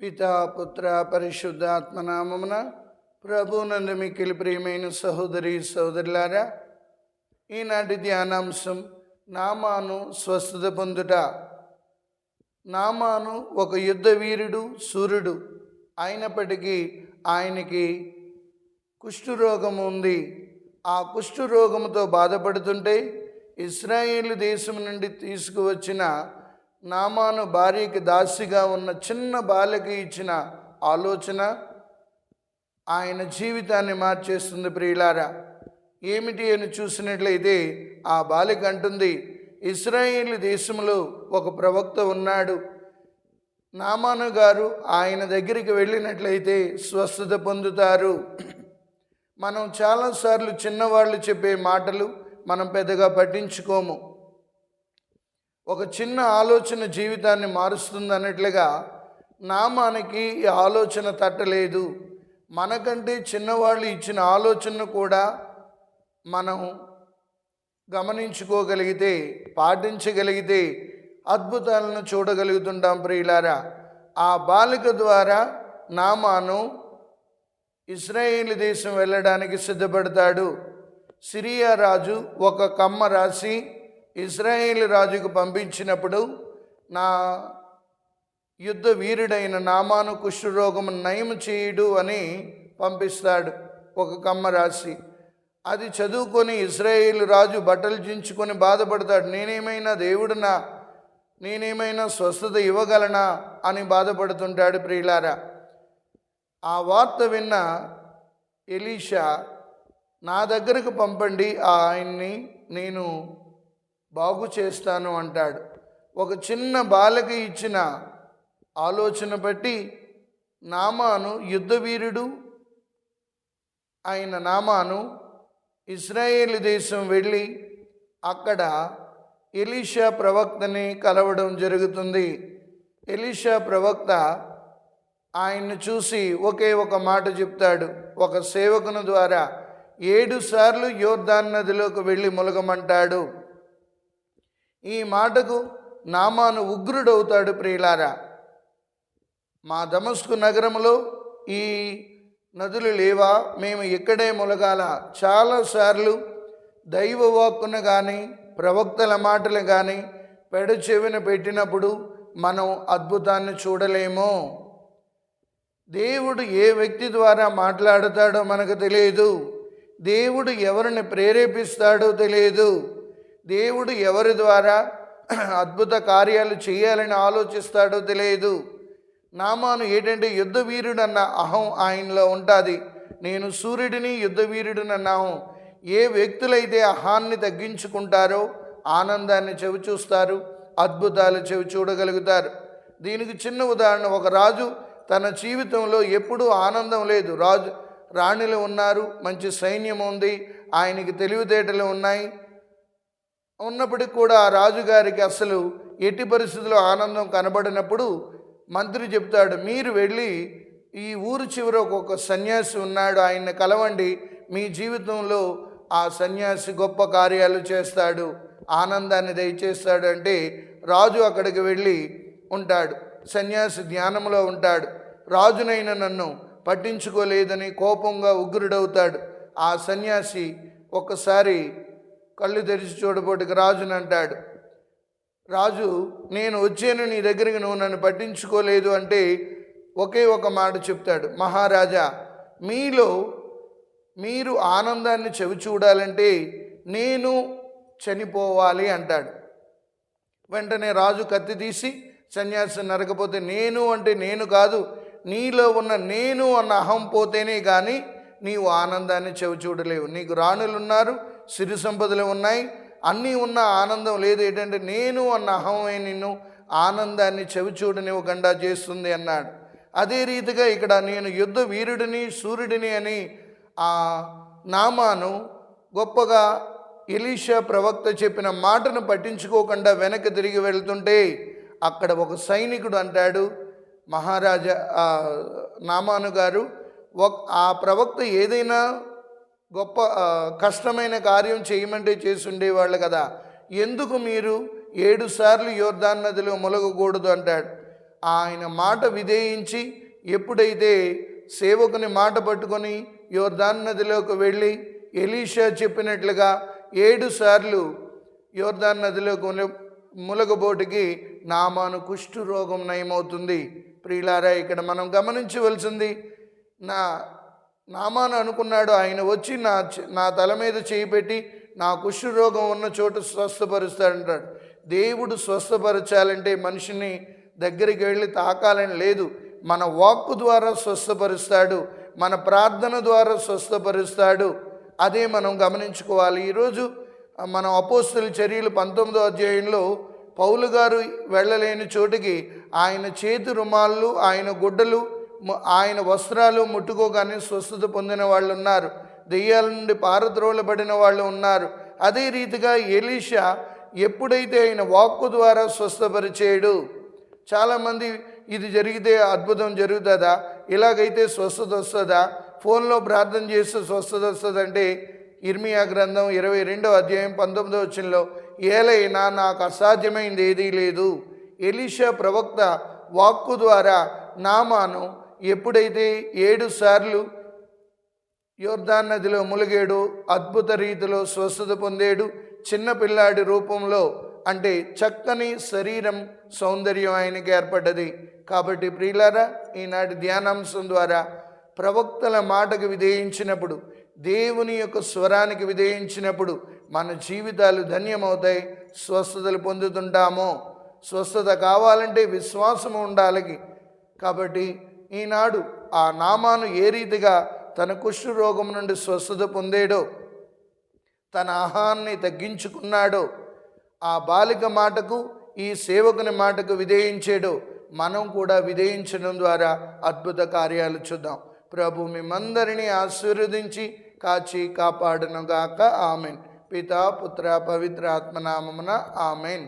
పితాపుత్ర పుత్ర ప్రభునందు మిక్కిలి ప్రియమైన సహోదరి సహోదరులారా ఈనాటి ధ్యానాంశం నామాను స్వస్థత పొందుట. నామాను ఒక యుద్ధ వీరుడు సూర్యుడు అయినప్పటికీ ఆయనకి కుష్ఠురోగం ఉంది. ఆ కుష్ఠురోగంతో బాధపడుతుంటే ఇస్రాయేల్ దేశం నుండి తీసుకువచ్చిన నామాను భార్యకి దాసిగా ఉన్న చిన్న బాలిక ఇచ్చిన ఆలోచన ఆయన జీవితాన్ని మార్చేస్తుంది ప్రియులారా. ఏమిటి అని చూసినట్లయితే ఆ బాలిక అంటుంది ఇస్రాయేల్ దేశంలో ఒక ప్రవక్త ఉన్నాడు. నామాను గారు ఆయన దగ్గరికి వెళ్ళినట్లయితే స్వస్థత పొందుతారు. మనం చాలాసార్లు చిన్నవాళ్ళు చెప్పే మాటలు మనం పెద్దగా పట్టించుకోము. ఒక చిన్న ఆలోచన జీవితాన్ని మారుస్తుంది అన్నట్లుగా నామానికి ఈ ఆలోచన తట్టలేదు. మనకంటే చిన్నవాళ్ళు ఇచ్చిన ఆలోచనను కూడా మనం గమనించుకోగలిగితే పాటించగలిగితే అద్భుతాలను చూడగలుగుతుంటాం ప్రియులారా. ఆ బాలిక ద్వారా నామాను ఇస్రాయేల్ దేశం వెళ్ళడానికి సిద్ధపడతాడు. సిరియా రాజు ఒక కమ్మ రాసి ఇజ్రాయేల్ రాజుకు పంపించినప్పుడు నా యుద్ధ వీరుడైన నామాను కుష్ఠరోగము నయం చేయుడు అని పంపిస్తాడు ఒక కమ్మ రాసి అది చదువుకొని ఇజ్రాయేల్ రాజు బట్టలు చించుకొని బాధపడతాడు. నేనేమైనా దేవుడునా? నేనేమైనా స్వస్థత ఇవ్వగలనా? అని బాధపడుతుంటాడు ప్రియులారా. ఆ వార్త విన్న ఎలీషా నా దగ్గరకు పంపండి ఆ ఆయన్ని నేను బాగు చేస్తాను అంటాడు. ఒక చిన్న బాలిక ఇచ్చిన ఆలోచన బట్టి నామాను యుద్ధవీరుడు ఆయన నామాను ఇస్రాయేల్ దేశం వెళ్ళి అక్కడ ఎలీషా ప్రవక్తని కలవడం జరుగుతుంది. ఎలీషా ప్రవక్త ఆయన్ని చూసి ఒకే ఒక మాట చెప్తాడు. ఒక సేవకుని ద్వారా ఏడు సార్లు యోర్ధాన్ నదిలోకి వెళ్ళి ములగమంటాడు. ఈ మాటకు నామాను ఉగ్రుడవుతాడు ప్రియులారా. మా దమస్కు నగరంలో ఈ నదులు లేవా? మేము ఇక్కడే మొలగాల? చాలాసార్లు దైవ వాక్కును కానీ ప్రవక్తల మాటలు కానీ పెడ చెవిన పెట్టినప్పుడు మనం అద్భుతాన్ని చూడలేము. దేవుడు ఏ వ్యక్తి ద్వారా మాట్లాడతాడో మనకు తెలియదు. దేవుడు ఎవరిని ప్రేరేపిస్తాడో తెలియదు. దేవుడు ఎవరి ద్వారా అద్భుత కార్యాలు చేయాలని ఆలోచిస్తాడో తెలియదు. నామాను ఏంటంటే యుద్ధ అహం ఆయనలో ఉంటుంది. నేను సూర్యుడిని యుద్ధ వీరుడినన్న ఏ వ్యక్తులైతే అహాన్ని తగ్గించుకుంటారో ఆనందాన్ని చెవి చూస్తారు అద్భుతాలు చెవి చూడగలుగుతారు. దీనికి చిన్న ఉదాహరణ ఒక రాజు తన జీవితంలో ఎప్పుడూ ఆనందం లేదు. రాజు రాణులు ఉన్నారు మంచి సైన్యం ఉంది ఆయనకి తెలివితేటలు ఉన్నాయి. ఉన్నప్పటికీ కూడా ఆ రాజుగారికి అసలు ఎట్టి పరిస్థితుల్లో ఆనందం కనబడినప్పుడు మంత్రి చెప్తాడు మీరు వెళ్ళి ఈ ఊరు చివర ఒక సన్యాసి ఉన్నాడు ఆయన్ని కలవండి. మీ జీవితంలో ఆ సన్యాసి గొప్ప కార్యాలు చేస్తాడు ఆనందాన్ని దయచేస్తాడు అంటే రాజు అక్కడికి వెళ్ళి ఉంటాడు సన్యాసి ధ్యానంలో ఉంటాడు. రాజునైన నన్ను పట్టించుకోలేదని కోపంగా ఉగ్రుడవుతాడు. ఆ సన్యాసి ఒక్కసారి కళ్ళు తెరిచి చూడబోటికి రాజుని అంటాడు. రాజు నేను వచ్చాను నీ దగ్గరికి నువ్వు నన్ను పట్టించుకోలేదు అంటే ఒకే ఒక మాట చెప్తాడు. మహారాజా మీలో మీరు ఆనందాన్ని చెవి చూడాలంటే నేను చనిపోవాలి అంటాడు. వెంటనే రాజు కత్తి తీసి సన్యాసి నరకపోతే నేను అంటే నేను కాదు నీలో ఉన్న నేను అన్న అహం పోతేనే కానీ నీవు ఆనందాన్ని చెవి చూడలేవు. నీకు రాణులు ఉన్నారు సిరి సంపదలు ఉన్నాయి. అన్నీ ఉన్న ఆనందం లేదు. ఏంటంటే నేను అన్న అహమే నిన్ను ఆనందాన్ని చెవి చూడనివ్వకుండా చేస్తుంది అన్నాడు. అదే రీతిగా ఇక్కడ నేను యుద్ధ వీరుడిని సూర్యుడిని అని ఆ నామాను గొప్పగా ఎలీషా ప్రవక్త చెప్పిన మాటను పట్టించుకోకుండా వెనక్కి తిరిగి వెళ్తుంటే అక్కడ ఒక సైనికుడు అంటాడు మహారాజా నామాను గారు ఒక ఆ ప్రవక్త ఏదైనా గొప్ప కష్టమైన కార్యం చేయమంటే చేసుండేవాళ్ళు కదా. ఎందుకు మీరు ఏడు సార్లు యోర్దాన్ నదిలో మొలగకూడదు అంటాడు. ఆయన మాట విధేయించి ఎప్పుడైతే సేవకుని మాట పట్టుకొని యోర్దాన్ నదిలోకి వెళ్ళి ఎలీషా చెప్పినట్లుగా ఏడు సార్లు యోర్దాన్ నదిలోకి ముల- ములగబోటికి నామాను కుష్ఠు రోగం నయమవుతుంది. ప్రియులారా ఇక్కడ మనం గమనించవలసింది నా నామాను అనుకున్నాడు. ఆయన వచ్చి నా నా తల మీద చేయి పెట్టి నా కుష్టు రోగం ఉన్న చోటు స్వస్థపరుస్తాడంటాడు. దేవుడు స్వస్థపరచాలంటే మనిషిని దగ్గరికి వెళ్ళి తాకాలని లేదు. మన వాక్కు ద్వారా స్వస్థపరుస్తాడు. మన ప్రార్థన ద్వారా స్వస్థపరుస్తాడు. అదే మనం గమనించుకోవాలి. ఈరోజు మనం అపోస్తుల చర్యలు పంతొమ్మిదో అధ్యాయంలో పౌలు గారు వెళ్ళలేని చోటికి ఆయన చేతి రుమాళ్ళు ఆయన గుడ్డలు ఆయన వస్త్రాలు ముట్టుకోగానే స్వస్థత పొందిన వాళ్ళు ఉన్నారు. దెయ్యాల నుండి పారద్రోలబడిన వాళ్ళు ఉన్నారు. అదే రీతిగా ఎలీషా ఎప్పుడైతే ఆయన వాక్కు ద్వారా స్వస్థపరిచేయడు చాలామంది ఇది జరిగితే అద్భుతం జరుగుతుందా? ఇలాగైతే స్వస్థత వస్తుందా? ఫోన్లో ప్రార్థన చేస్తే స్వస్థత వస్తుందంటే ఇర్మియా గ్రంథం ఇరవై రెండో అధ్యాయం పంతొమ్మిదో వచ్చినలో ఏలైనా నాకు అసాధ్యమైంది ఏదీ లేదు. ఎలీషా ప్రవక్త వాక్కు ద్వారా నామాను ఎప్పుడైతే ఏడు సార్లు యోర్ధాన్ నదిలో ములిగాడు అద్భుత రీతిలో స్వస్థత పొందేడు చిన్నపిల్లాడి రూపంలో అంటే చక్కని శరీరం సౌందర్యం ఆయనకి ఏర్పడ్డది. కాబట్టి ప్రియులారా ఈనాటి ధ్యానాంశం ద్వారా ప్రవక్తల మాటకు విధేయించినప్పుడు దేవుని యొక్క స్వరానికి విధేయించినప్పుడు మన జీవితాలు ధన్యమవుతాయి స్వస్థతలు పొందుతుంటాము. స్వస్థత కావాలంటే విశ్వాసం ఉండాలి కాబట్టి ఈనాడు ఆ నామాను ఏ రీతిగా తన కుష్ఠు రోగం నుండి స్వస్థత పొందేడో తన ఆహాన్ని తగ్గించుకున్నాడో ఆ బాలిక మాటకు ఈ సేవకుని మాటకు విధేయించాడు మనం కూడా విధేయించడం ద్వారా అద్భుత కార్యాలు చూద్దాం. ప్రభు మిమ్మందరినీ ఆశీర్వదించి కాచి కాపాడునుగాక. ఆమెన్. పితా పుత్ర పవిత్ర ఆత్మనామమున ఆమెన్.